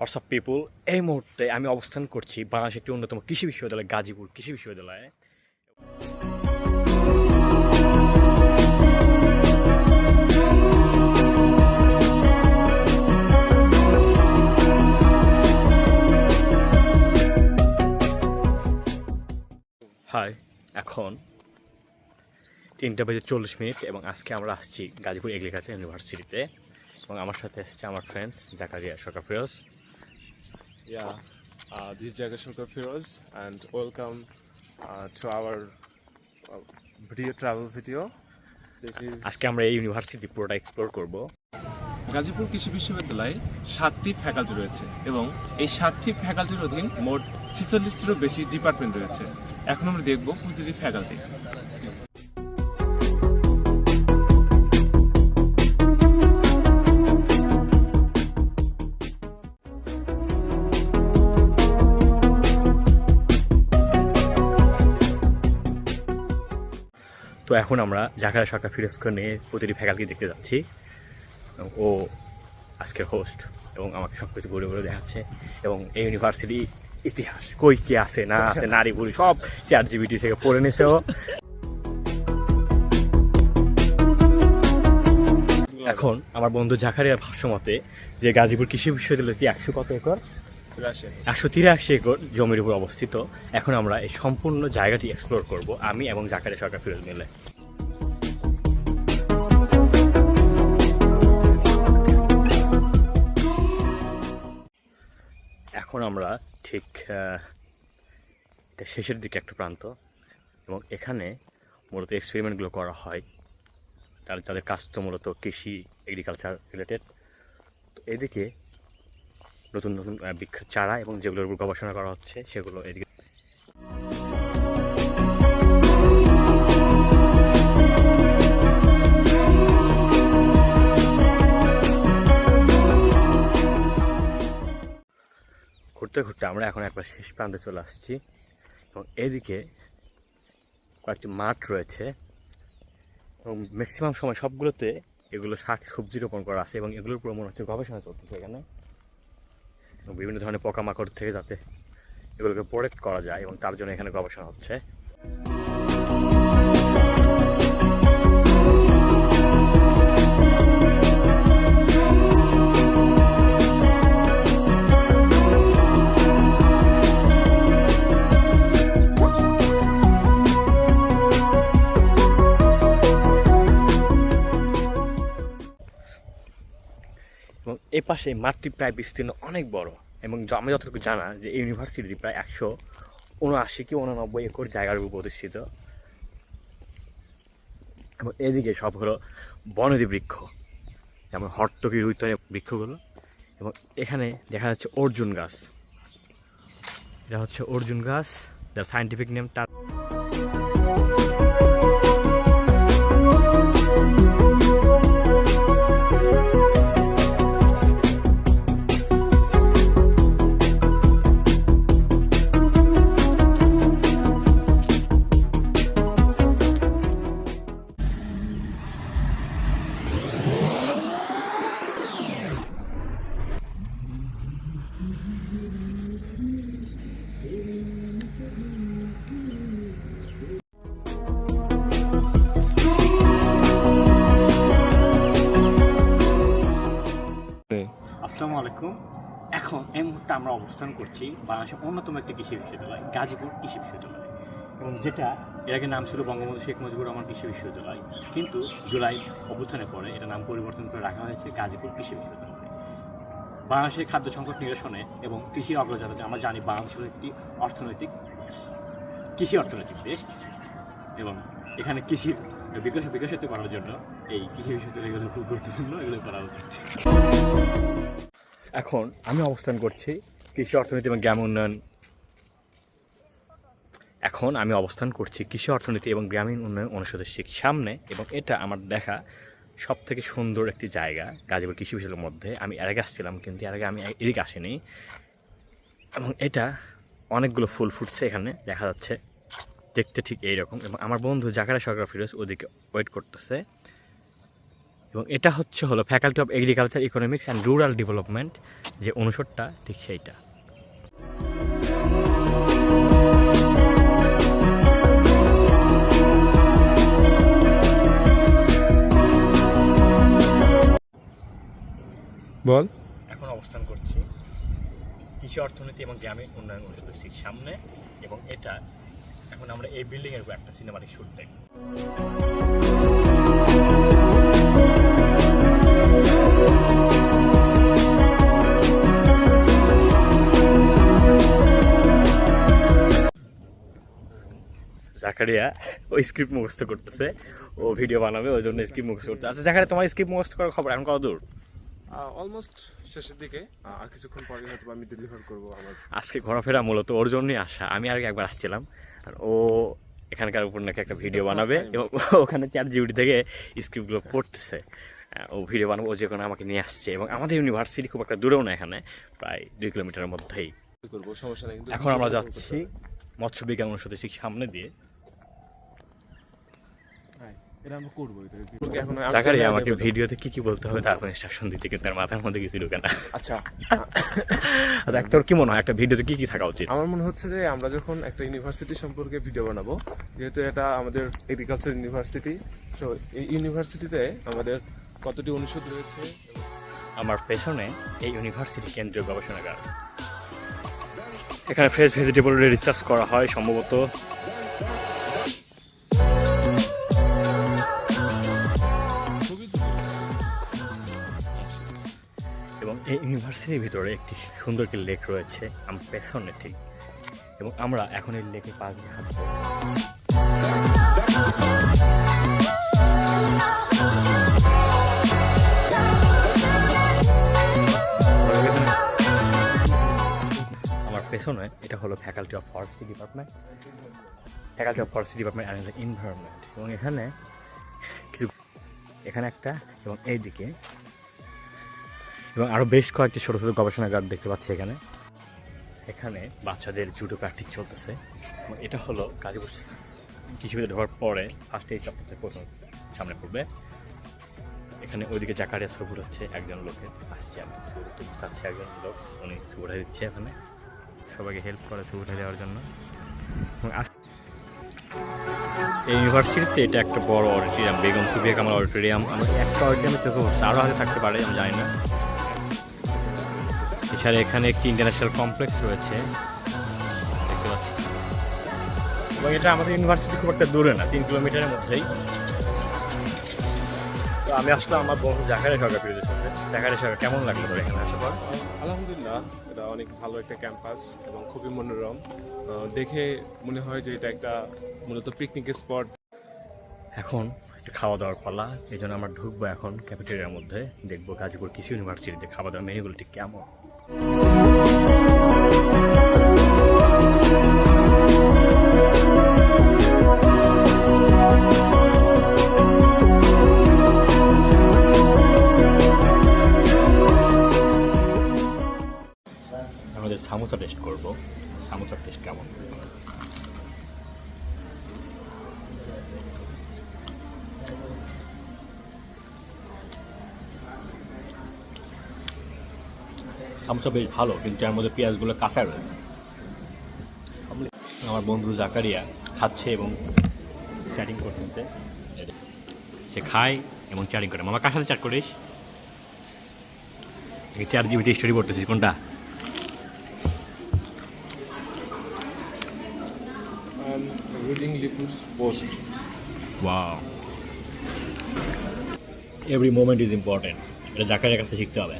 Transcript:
WhatsApp পিপুল এই মুহূর্তে আমি অবস্থান করছি বাংলাদেশের একটি অন্যতম কৃষি বিশ্ববিদ্যালয়, গাজীপুর কৃষি বিশ্ববিদ্যালয়ে। হাই এখন তিনটা বেজে চল্লিশ মিনিট এবং আজকে আমরা আসছি গাজীপুর এগ্রিকালচার ইউনিভার্সিটিতে এবং আমার সাথে এসেছে আমার friend Zakaria সকা Firoz Yeah, uh, this is Jagashnkar Firoz and welcome uh, to our uh, video travel video. This is আজকে আমরা এই ইউনিভার্সিটি পুরোটা এক্সপ্লোর করব। গাজীপুর কৃষি বিশ্ববিদ্যালয়ে সাতটি ফ্যাকাল্টি রয়েছে এবং এই সাতটি ফ্যাকাল্টির অধীন মোট ছিচল্লিশটিরও বেশি ডিপার্টমেন্ট রয়েছে। এখন আমরা দেখব প্রতিটি ফ্যাকাল্টি তো এখন আমরা জাকারিয়া সরকার ফিরোজকে নিয়ে প্রতিটি ফ্যাকাল্টি দেখতে যাচ্ছি। ও আজকের হোস্ট এবং আমাকে সব কিছু ঘুরে ঘুরে দেখাচ্ছে। এবং এই ইউনিভার্সিটি ইতিহাস কই কি আছে না আছে নারী বুড়ি সব চার জিবিটি থেকে পড়ে নিছে ও। এখন আমার বন্ধু জাকারিয়ার ভাষ্য মতে যে গাজীপুর কৃষি বিশ্ববিদ্যালয়টি একশো কত একর একশো তিরাশি। একর জমির উপর অবস্থিত। এখন আমরা এই সম্পূর্ণ জায়গাটি এক্সপ্লোর করব, আমি এবং জাকারিয়া সরকার ফিরোজ মিলে। এখন আমরা ঠিক শেষের দিকে একটা প্রান্ত, এবং এখানে মূলত এক্সপেরিমেন্টগুলো করা হয়। তার তাদের কাজ তো মূলত কৃষি এগ্রিকালচার রিলেটেড তো এদিকে নতুন নতুন আহ, বৃক্ষ চারা এবং যেগুলোর উপর গবেষণা করা হচ্ছে সেগুলো এদিকে ঘুরতে ঘুরতে আমরা এখন একবার শেষ প্রান্তে চলে আসছি। এবং এদিকে কয়েকটি মাঠ রয়েছে। এবং ম্যাক্সিমাম সময় সবগুলোতে এগুলো শাক সবজি রোপণ করা আছে এবং এগুলোর উপর মনে হচ্ছে গবেষণা চলতেছে এখানে। বিভিন্ন ধরনের পোকামাকড় থেকে যাতে এগুলোকে প্রোটেক্ট করা যায় এবং তার জন্য এখানে গবেষণা হচ্ছে। এই পাশে মাঠটি প্রায় বিস্তীর্ণ, অনেক বড়। এবং আমি যতটুকু জানা যে ইউনিভার্সিটি প্রায় একশো উনআশি কি উননব্বই একর জায়গার উপর প্রতিষ্ঠিত। এবং এদিকে সব হলো বনদী বৃক্ষ, যেমন হট্টকি রুইতনে বৃক্ষগুলো। এবং এখানে দেখা যাচ্ছে অর্জুন গাছ। এটা হচ্ছে অর্জুন গাছ যার সাইন্টিফিক নেম তার আলাইকুম এখন এই মুহূর্তে আমরা অবস্থান করছি বাংলাদেশের অন্যতম একটি কৃষি বিশ্ববিদ্যালয়, গাজীপুর কৃষি বিশ্ববিদ্যালয়। এবং যেটা, এর আগে নাম ছিল বঙ্গবন্ধু শেখ মুজিবুর রহমান কৃষি বিশ্ববিদ্যালয়। কিন্তু জুলাই অভ্যুত্থানের পরে এটা নাম পরিবর্তন করে রাখা হয়েছে গাজীপুর কৃষি বিশ্ববিদ্যালয়। বাংলাদেশের খাদ্য সংকট নিরসনে এবং কৃষির অগ্রযাত্রাতে আমরা জানি বাংলাদেশ একটি অর্থনৈতিক কৃষি অর্থনৈতিক দেশ। এবং এখানে কৃষির বিকাশ বিকশিত করার জন্য এই কৃষি বিশ্ববিদ্যালয়গুলো খুব গুরুত্বপূর্ণ, এগুলো করা উচিত। এখন আমি অবস্থান করছি কৃষি অর্থনীতি এবং গ্রাম উন্নয়ন। এখন আমি অবস্থান করছি কৃষি অর্থনীতি এবং গ্রামীণ উন্নয়ন অনুষদের সামনে এবং এটা আমার দেখা সব থেকে সুন্দর একটি জায়গা গাজীপুর কৃষি বিশ্ববিদ্যালয়ের মধ্যে। আমি এর আগে আসছিলাম, কিন্তু এর আগে আমি এদিকে আসিনি। এবং এটা অনেকগুলো ফুল ফুটছে এখানে, দেখা যাচ্ছে। দেখতে ঠিক এইরকম। এবং আমার বন্ধু জাকারা সরকার ফিরোজ ওদিকে ওয়েট করতেছে। এবং এটা হচ্ছে হলো faculty of agriculture economics and rural development যে অনুষদটা ঠিক সেইটা। বল। এখন অবস্থান করছি কৃষি অর্থনীতি এবং গ্রামীণ উন্নয়ন অনুষদের ঠিক সামনে এবং এটা এখন আমরা এই বিল্ডিং এর উপর একটা সিনেমাটিক শুট দেখি জাকারিয়া ওই স্ক্রিপ্ট মুখস্থ করতেছে। ও ভিডিও বানাবে ওই জন্য স্ক্রিপ্ট মুখস্থ করতে আচ্ছা জাকারিয়া তোমার স্ক্রিপ্ট মুখস্থ করার খবর এখন কত দূর অলমোস্ট শেষের দিকে। আর কিছুক্ষণ পরে হয়তো আমি ডেলিভার করব আমার। আজকে ঘোরাফেরা মূলত ওর জন্যই আসা। আমি আগে একবার আসছিলাম আর ও এখানকার উপর নাকি একটা ভিডিও বানাবে এবং ওখানে চার জিবিটি থেকে স্ক্রিপ্টগুলো পড়তেছে। ও ভিডিও বানাবো ও যে কোনো আমাকে নিয়ে আসছে। এবং আমাদের ইউনিভার্সিটি খুব একটা দূরেও না এখানে প্রায় দুই কিলোমিটারের মধ্যেই। করব সমস্যা এখন আমরা যাচ্ছি মৎস্য বিজ্ঞান অনুষদের ঠিক সামনে দিয়ে। এটা আমরা করব এটা এখন আমাকে ভিডিওতে কি কি বলতে হবে তারপর ইনস্ট্রাকশন দিচ্ছে কিন্তু তার মাথার মধ্যে কিছু ঢুকে না। আচ্ছা। দেখ তোর কি মনে হয় একটা ভিডিওতে কি কি থাকা উচিত? আমার মনে হচ্ছে যে আমরা যখন একটা ইউনিভার্সিটি সম্পর্কে ভিডিও বানাবো যেহেতু এটা আমাদের এগ্রিকালচার ইউনিভার্সিটি সো এই ইউনিভার্সিটিতে আমাদের কতটি অনুষদ রয়েছে? আমার পেছনে এই ইউনিভার্সিটি কেন্দ্রীয় গবেষণাগার। এখানে ফ্রেশ ভেজিটেবল রিসার্চ করা হয় সম্ভবত ইউনিভার্সিটির ভিতরে একটি সুন্দর একটি লেক রয়েছে, আমার পেছনে ঠিক এবং আমরা এখন এই লেকে পাশ দিয়ে হাঁটবো আমার পেছনে এটা হলো faculty of forestry department faculty of forestry department and environment এবং এখানে কিছু এখানে একটা এবং এইদিকে এবং আরও বেশ কয়েকটি ছোটো ছোটো গবেষণাগার দেখতে পাচ্ছি এখানে। এখানে বাচ্চাদের জুডো প্র্যাকটিস চলতেছে। এটা হলো গাজীপুর কৃষিবিদে ঢোকার পরে ফার্স্টে এই চপ্পতে প্রথম সামনে পড়বে। এখানে ওইদিকে জাকারিয়া ছবি হচ্ছে, একজন লোকের আসছে আমি ছবি চাচ্ছে একজন লোক, উনি ছবিটা দিচ্ছে এখানে। সবাইকে হেল্প করে ছবিটা দেওয়ার জন্য। এই ইউনিভার্সিটিতে এটা একটা বড় অডিটোরিয়াম বেগম সুফিয়া কামাল অডিটোরিয়াম আমরা একটা অডিটোরিয়ামে চোখে আরও হয়তো থাকতে পারে, আমি জানি না। এছাড়া এখানে একটি ইন্টারন্যাশনাল কমপ্লেক্স রয়েছে। দেখতে পাচ্ছি। এবং এটা আমাদের ইউনিভার্সিটি খুব একটা দূরে না তিন কিলোমিটারের মধ্যেই। তো আমি আসলাম আমার বন্ধু জাকারে সরকার পিরিয়ডের সাথে। জাকারে সরকার কেমন লাগল তোর এখানে আসার পর? আলহামদুলিল্লাহ এটা অনেক ভালো একটা ক্যাম্পাস এবং খুবই মনোরম। দেখে মনে হয় যে এটা একটা মূলত পিকনিক স্পট এখন একটু খাওয়া দাওয়ার পালা এই জন্য আমরা ঢুকবো এখন ক্যাফেটেরিয়ার মধ্যে। দেখব গাজীপুর কৃষি ইউনিভার্সিটিতে খাওয়া দাওয়ার মেনুগুলো ঠিক কেমন। আমাদের সামোসা টেস্ট করব। সামোসা টেস্ট কেমন? সামোসা বেশ ভালো কিন্তু এর মধ্যে পেঁয়াজগুলো কাঁচা রয়েছে। আমার বন্ধু জাকারিয়া খাচ্ছে এবং চ্যাটিং করতেছে। সে খায় এবং চ্যাটিং করে। মামা কার সাথে চ্যাট করিস? চার জিবিতে স্টোরি পড়তেছিস কোনটা? এভরি মোমেন্ট ইজ ইম্পর্টেন্ট এটা জাকারিয়ার কাছে শিখতে হবে।